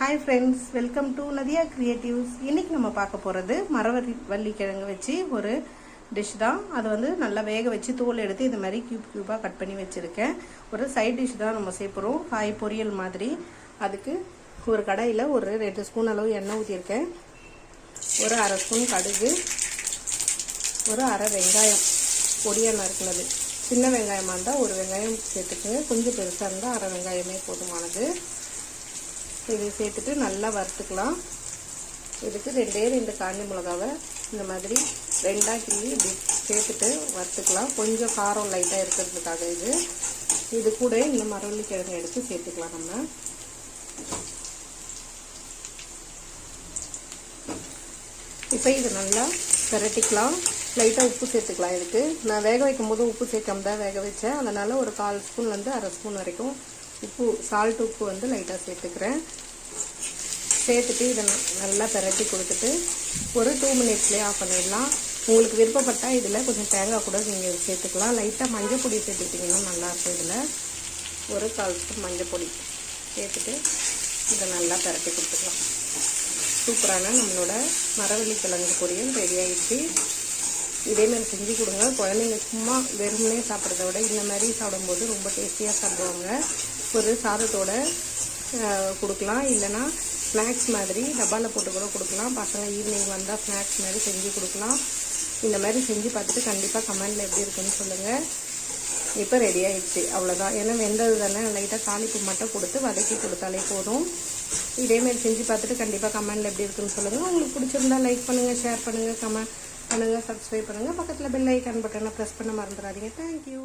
Hi friends welcome to Nadiya creatives இன்றைக்கி நம்ம பார்க்க போகிறது மரவள்ளி வள்ளிக்கிழங்கு வச்சு ஒரு டிஷ் தான். அதை வந்து நல்லா வேக வச்சு தோல் எடுத்து இது மாதிரி க்யூப் க்யூப்பாக கட் பண்ணி வச்சுருக்கேன். ஒரு சைட் டிஷ் தான் நம்ம சேர்ப்புறோம் காய் பொரியல் மாதிரி. அதுக்கு ஒரு கடாயில் ஒரு ரெண்டு ஸ்பூன் அளவு எண்ணெய் ஊற்றிருக்கேன் ஒரு அரை ஸ்பூன் கடுகு. ஒரு அரை வெங்காயம். பொடியாக நறுக்குனது சின்ன வெங்காயமாக இருந்தால் ஒரு வெங்காயம் சேர்த்துக்குங்க. கொஞ்சம் பெருசாக இருந்தால் அரை வெங்காயமே போதுமானது. இது சேர்த்துட்டு நல்லா வறுத்துக்கலாம். இதுக்கு ரெண்டே ரெண்டு காஞ்சி மிளகாவை இந்த மாதிரி ரெண்டாக கிள்ளி இப்படி சேர்த்துட்டு வறுத்துக்கலாம். கொஞ்சம் காரம் லைட்டாக இருக்கிறதுக்காக இது. இது கூட இந்த மரவள்ளிக்கிழங்கு எடுத்து சேர்த்துக்கலாம் நம்ம. இப்போ இது நல்லா பிரட்டிக்கலாம். லைட்டாக உப்பு சேர்த்துக்கலாம் இதுக்கு. நான் வேக வைக்கும் போது உப்பு சேர்க்காம தான் வேக வச்சேன். அதனால் ஒரு கால் ஸ்பூன்லேருந்து அரை ஸ்பூன் வரைக்கும் உப்பு சால்ட் உப்பு வந்து லைட்டாக சேர்த்துக்கிறேன். சேர்த்துட்டு இதை நல்லா பிரட்டி கொடுத்துட்டு ஒரு டூ மினிட்ஸ்லேயே ஆஃப் பண்ணிடலாம். உங்களுக்கு விருப்பப்பட்டால் இதில் கொஞ்சம் தேங்காய் கூட நீங்கள் சேர்த்துக்கலாம். லைட்டாக மஞ்சள் பொடி சேர்த்துக்கிட்டிங்கன்னா நல்லாயிருக்கும் இதில். ஒரு கால் ஸ்பூன் மஞ்சள் பொடி சேர்த்துட்டு இதை நல்லா பிரட்டி கொடுத்துக்கலாம். சூப்பரான நம்மளோட மரவள்ளி கிழங்கு பொரியல் ரெடி ஆகிடுச்சு இதேமாதிரி செஞ்சு கொடுங்க. குழந்தைங்க சும்மா வெறுமனே சாப்பிட்றத விட இந்த மாதிரி சாப்பிடும்போது ரொம்ப டேஸ்டியாக சாப்பிடுவாங்க. ஒரு சாதத்தோட கொடுக்கலாம். இல்லைன்னா ஸ்நாக்ஸ் மாதிரி டப்பாவில் போட்டு கூட கொடுக்கலாம். பசங்க ஈவினிங் வந்தால் ஸ்நாக்ஸ் மாதிரி செஞ்சு கொடுக்கலாம். இந்த மாதிரி செஞ்சு பார்த்துட்டு கண்டிப்பாக கமெண்டில் எப்படி இருக்குன்னு சொல்லுங்கள் இப்போ ரெடி ஆயிடுச்சு. அவ்வளோதான் ஏன்னா வெந்தது தானே லைட்டாக தாளிப்பு மட்டும் கொடுத்து வதக்கி கொடுத்தாலே போதும். இதேமாரி செஞ்சு பார்த்துட்டு கண்டிப்பாக கமெண்டில் எப்படி இருக்குன்னு சொல்லுங்கள் உங்களுக்கு பிடிச்சிருந்தா லைக் பண்ணுங்கள் ஷேர் பண்ணுங்கள் கமெண்ட் பண்ணுங்கள் சப்ஸ்கிரைப் பண்ணுங்கள் பக்கத்தில் பெல் ஐக்கான் பட்டனை ப்ரெஸ் பண்ண மறந்துடாதீங்க. தேங்க்யூ